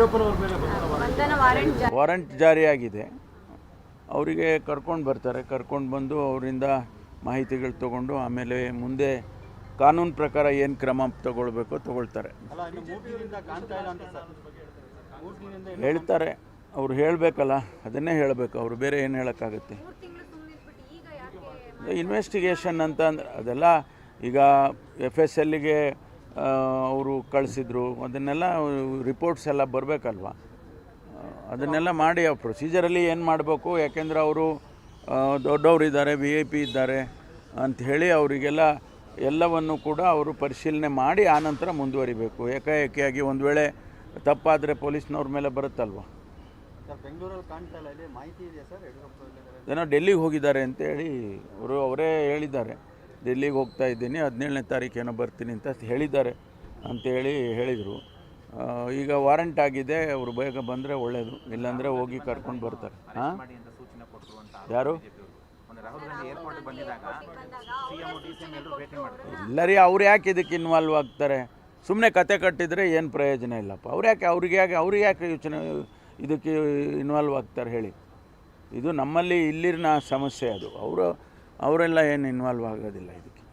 Warrant ಜಾರಿ. Warrant ಜಾರಿಯಾಗಿದೆ. ಅವರಿಗೆ ಕರ್ಕೊಂಡು ಬರ್ತಾರೆ. ಕರ್ಕೊಂಡು ಬಂದು ಅವರಿಂದ ಮಾಹಿತಿಗಳು ತಗೊಂಡು ಆಮೇಲೆ ಮುಂದೆ ಕಾನೂನು ಪ್ರಕಾರ ಏನು ಕ್ರಮ ತಗೊಳ್ಬೇಕೋ ತಗೊಳ್ತಾರೆ. ಅಲ್ಲ ಇನ್ನು ಮೂರು ದಿನದಿಂದ ಕಾಣ್ತಾ ಇಲ್ಲ ಅಂತ ಸರ್. ಮೂರು ದಿನದಿಂದ ಹೇಳ್ತಾರೆ. ಅವ್ರು ಹೇಳಬೇಕಲ್ಲ ಅದನ್ನೇ ಹೇಳಬೇಕು. ಅವರು ಬೇರೆ ಏನು ಹೇಳೋಕ್ಕಾಗುತ್ತೆ? ಮೂರು ತಿಂಗಳು ಸುಮ್ಮನೆ ಈಗ ಯಾಕೆ ಇನ್ವೆಸ್ಟಿಗೇಷನ್ ಅಂತ ಅಂದ್ರೆ ಅದೆಲ್ಲ ಈಗ ಎಫ್ ಎಸ್ ಎಲ್ಲಿಗೆ ಅವರು ಕಳಿಸಿದ್ರು ಅದನ್ನೆಲ್ಲ ರಿಪೋರ್ಟ್ಸ್ ಎಲ್ಲ ಬರಬೇಕಲ್ವ? ಅದನ್ನೆಲ್ಲ ಮಾಡಿ ಆ ಪ್ರೊಸೀಜರಲ್ಲಿ ಏನು ಮಾಡಬೇಕು? ಯಾಕೆಂದರೆ ಅವರು ದೊಡ್ಡವರು ಇದ್ದಾರೆ ವಿ ಐ ಪಿ ಇದ್ದಾರೆ ಅಂಥೇಳಿ ಅವರಿಗೆಲ್ಲ ಎಲ್ಲವನ್ನು ಕೂಡ ಅವರು ಪರಿಶೀಲನೆ ಮಾಡಿ ಆನಂತರ ಮುಂದುವರಿಬೇಕು. ಏಕಾಏಕಿಯಾಗಿ ಒಂದು ವೇಳೆ ತಪ್ಪಾದರೆ ಪೊಲೀಸ್ನವ್ರ ಮೇಲೆ ಬರುತ್ತಲ್ವ? ಸರ್ ಬೆಂಗಳೂರಲ್ಲಿ ಕಾಣ್ತಾ ಇಲ್ಲ ಇಲ್ಲಿ ಮಾಹಿತಿ ಇದೆಯಾ ಸರ್? ಯಡಿಯೂರಪ್ಪ ಇದ್ದಾರೆ ಏನೋ ಡೆಲ್ಲಿಗೆ ಹೋಗಿದ್ದಾರೆ ಅಂತೇಳಿ ಅವರು ಅವರೇ ಹೇಳಿದ್ದಾರೆ. ಡೆಲ್ಲಿಗೆ ಹೋಗ್ತಾ ಇದ್ದೀನಿ, ಹದಿನೇಳನೇ ತಾರೀಕೇನೋ ಬರ್ತೀನಿ ಅಂತ ಹೇಳಿದ್ದಾರೆ ಅಂತೇಳಿ ಹೇಳಿದರು. ಈಗ ವಾರಂಟ್ ಆಗಿದೆ, ಅವರು ಬೇಗ ಬಂದರೆ ಒಳ್ಳೆಯದು ಇಲ್ಲಾಂದರೆ ಹೋಗಿ ಕರ್ಕೊಂಡು ಬರ್ತಾರೆ. ಹಾಂ ಯಾರು? ಎಲ್ಲರೂ, ಅವ್ರು ಯಾಕೆ ಇದಕ್ಕೆ ಇನ್ವಾಲ್ವ್ ಆಗ್ತಾರೆ? ಸುಮ್ಮನೆ ಕತೆ ಕಟ್ಟಿದರೆ ಏನು ಪ್ರಯೋಜನ ಇಲ್ಲಪ್ಪ. ಅವ್ರು ಯಾಕೆ, ಅವ್ರಿಗೆ ಯಾಕೆ ಅವ್ರಿಗೆ ಯಾಕೆ ಯೋಚನೆ, ಇದಕ್ಕೆ ಇನ್ವಾಲ್ವ್ ಆಗ್ತಾರೆ ಹೇಳಿ. ಇದು ನಮ್ಮಲ್ಲಿ ಇಲ್ಲಿನ ಸಮಸ್ಯೆ ಅದು. ಅವರು ಅವರೆಲ್ಲ ಏನು ಇನ್ವಾಲ್ವ್ ಆಗೋದಿಲ್ಲ ಇದಕ್ಕೆ.